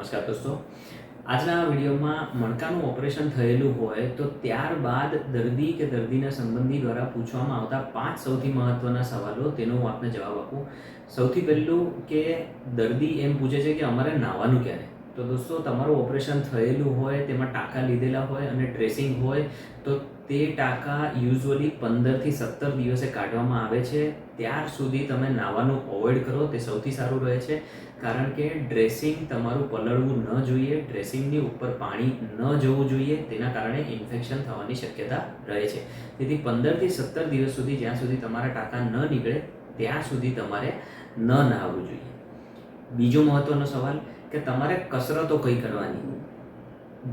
નમસ્કાર દોસ્તો. આજના વિડીયોમાં મણકાનું ઓપરેશન થયેલું હોય તો ત્યારબાદ દર્દી કે દર્દીના સંબંધી દ્વારા પૂછવામાં આવતા પાંચ સૌથી મહત્વના સવાલો તેનો હું આપને જવાબ આપું. સૌથી પહેલું કે દર્દી એમ પૂછે છે કે અમારે નાહવાનું ક્યારે? તો દોસ્તો, તમારું ઓપરેશન થયેલું હોય, તેમાં ટાંકા લીધેલા હોય અને ડ્રેસિંગ હોય, તો તે ટાંકા યુઝ્યુઅલી પંદરથી સત્તર દિવસે કાઢવામાં આવે છે. ત્યાર સુધી તમે નાવાનું અવોઇડ કરો, તે સૌથી સારું રહે છે. કારણ કે ડ્રેસિંગ તમારું પલળવું ન જોઈએ ડ્રેસિંગની ઉપર પાણી ન જવું જોઈએ, તેના કારણે ઇન્ફેક્શન થવાની શક્યતા રહે છે. તેથી પંદરથી સત્તર દિવસ સુધી, જ્યાં સુધી તમારા ટાંકા ન નીકળે, ત્યાં સુધી તમારે ન નાહવું જોઈએ. બીજો મહત્ત્વનો સવાલ કે તમારે કસરતો કઈ કરવાની?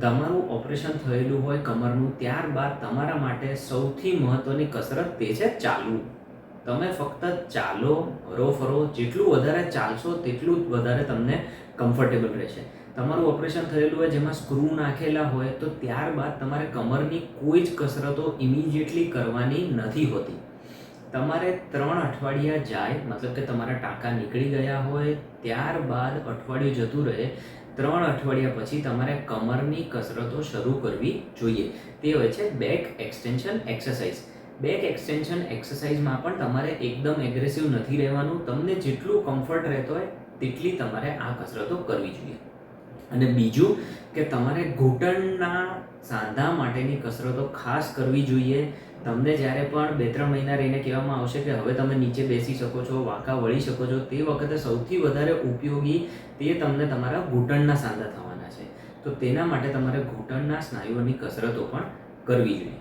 તમારું ઓપરેશન થયેલું હોય કમરનું, ત્યારબાદ તમારા માટે સૌથી મહત્વની કસરત તે છે ચાલવું. તમે ફક્ત ચાલો હરો ફરો જેટલું વધારે ચાલશો તેટલું જ વધારે તમને કમ્ફર્ટેબલ રહેશે. તમારું ઓપરેશન થયેલું હોય જેમાં સ્ક્રૂ નાખેલા હોય, તો ત્યારબાદ તમારે કમરની કોઈ જ કસરતો ઇમિજિએટલી કરવાની નથી હોતી. તમારે ત્રણ અઠવાડિયા જાય, મતલબ કે તમારા ટાંકા નીકળી ગયા હોય, ત્યારબાદ અઠવાડિયું જતું રહે, ત્રણ અઠવાડિયા પછી તમારે કમરની કસરતો શરૂ કરવી જોઈએ. તે હોય છે back extension exercise. Back extension એક્સરસાઇઝમાં પણ તમારે એકદમ એગ્રેસિવ નથી રહેવાનું. તમને જેટલું કમ્ફર્ટ રહેતો હોય, તેટલી તમારે આ કસરતો કરવી જોઈએ. અને બીજું કે તમારે ઘૂંટણના સાંધા માટેની કસરતો ખાસ કરવી જોઈએ. તમને જ્યારે પણ બે ત્રણ મહિના રહીને કહેવામાં આવશે કે હવે તમે નીચે બેસી શકો છો, વાંકા વળી શકો છો, તે વખતે સૌથી વધારે ઉપયોગી તે તમને તમારા ઘૂંટણના સાંધા થવાના છે. તો તેના માટે તમારે ઘૂંટણના સ્નાયુઓની કસરતો પણ કરવી જોઈએ.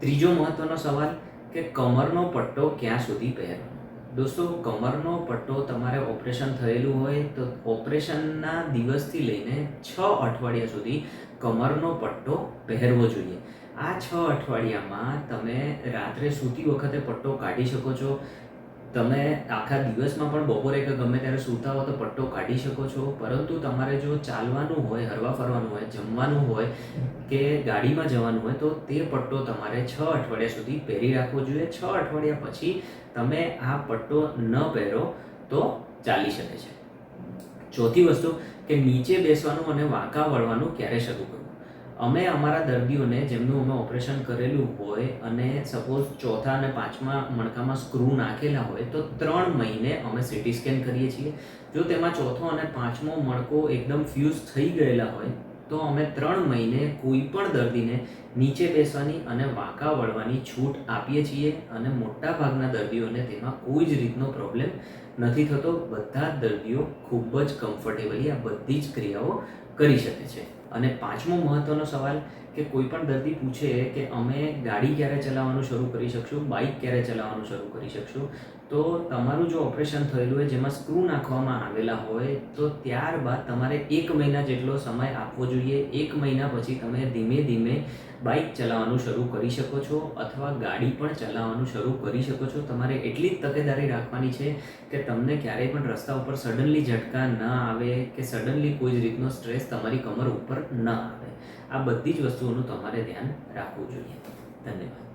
ત્રીજો મહત્વનો સવાલ કે કમરનો પટ્ટો ક્યાં સુધી પહેરવાનો? દોસ્તો, કમરનો પટ્ટો તમારે ઓપરેશન થયેલું હોય તો ઓપરેશનના દિવસથી લઈને છ અઠવાડિયા સુધી કમરનો પટ્ટો પહેરવો જોઈએ. આ છ અઠવાડિયામાં તમે રાત્રે સૂતી વખતે પટ્ટો કાઢી શકો છો. તમે આખા દિવસમાં પણ બપોરે કે ગમે ત્યારે સૂતા હો તો પટ્ટો કાઢી શકો છો. પરંતુ તમારે જો ચાલવાનું હોય, હરવા ફરવાનું હોય, જમવાનું હોય કે ગાડીમાં જવાનું હોય તો તે પટ્ટો તમારે છ અઠવાડિયા સુધી પહેરી રાખવો જોઈએ. છ અઠવાડિયા પછી તમે આ પટ્ટો ન પહેરો તો ચાલી શકે છે. ચોથી વસ્તુ કે નીચે બેસવાનું અને વાંકા વળવાનું ક્યારે શરૂ કરવું? અમે અમારા દર્દીઓને જેમનું અમે ઓપરેશન કરેલું હોય અને સપોઝ ચોથા અને પાંચમા મણકામાં સ્ક્રૂ નાખેલા હોય, તો ત્રણ મહિને અમે સીટી સ્કેન કરીએ છીએ. જો તેમાં ચોથો અને પાંચમો મણકો એકદમ ફ્યુઝ થઈ ગયેલા હોય, તો અમે ત્રણ મહિને કોઈ પણ દર્દીને નીચે બેસવાની અને વાંકા વળવાની છૂટ આપીએ છીએ અને મોટા ભાગના દર્દીઓને તેમાં કોઈ જ રીતનો પ્રોબ્લેમ નથી થતો, બધા જ દર્દીઓ ખૂબ જ કમ્ફર્ટેબલી આ બધી જ ક્રિયાઓ કરી શકે છે. અને પાંચમો મહત્વનો સવાલ કે કોઈ પણ દર્દી પૂછે કે અમે ગાડી ક્યારે ચલાવવાનું શરૂ કરી શકશું બાઇક ક્યારે ચલાવવાનું શરૂ કરી શકશું, તો તમારું જો ઓપરેશન થયેલું હોય, જેમાં સ્ક્રૂ નાખવામાં આવેલા હોય, તો ત્યારબાદ તમારે એક મહિના જેટલો સમય આપવો જોઈએ. એક મહિના પછી તમે ધીમે ધીમે બાઇક ચલાવવાનું શરૂ કરી શકો છો અથવા ગાડી પણ ચલાવવાનું શરૂ કરી શકો છો. તમારે એટલી જ તકેદારી રાખવાની છે કે તમને ક્યારેય પણ રસ્તા ઉપર સડનલી ઝટકા ન આવે કે સડનલી કોઈ જ રીતનો સ્ટ્રેસ તમારી કમર ઉપર ન આવે. આ બધી જ વસ્તુઓનું તમારે ધ્યાન રાખવું જોઈએ. ધન્યવાદ.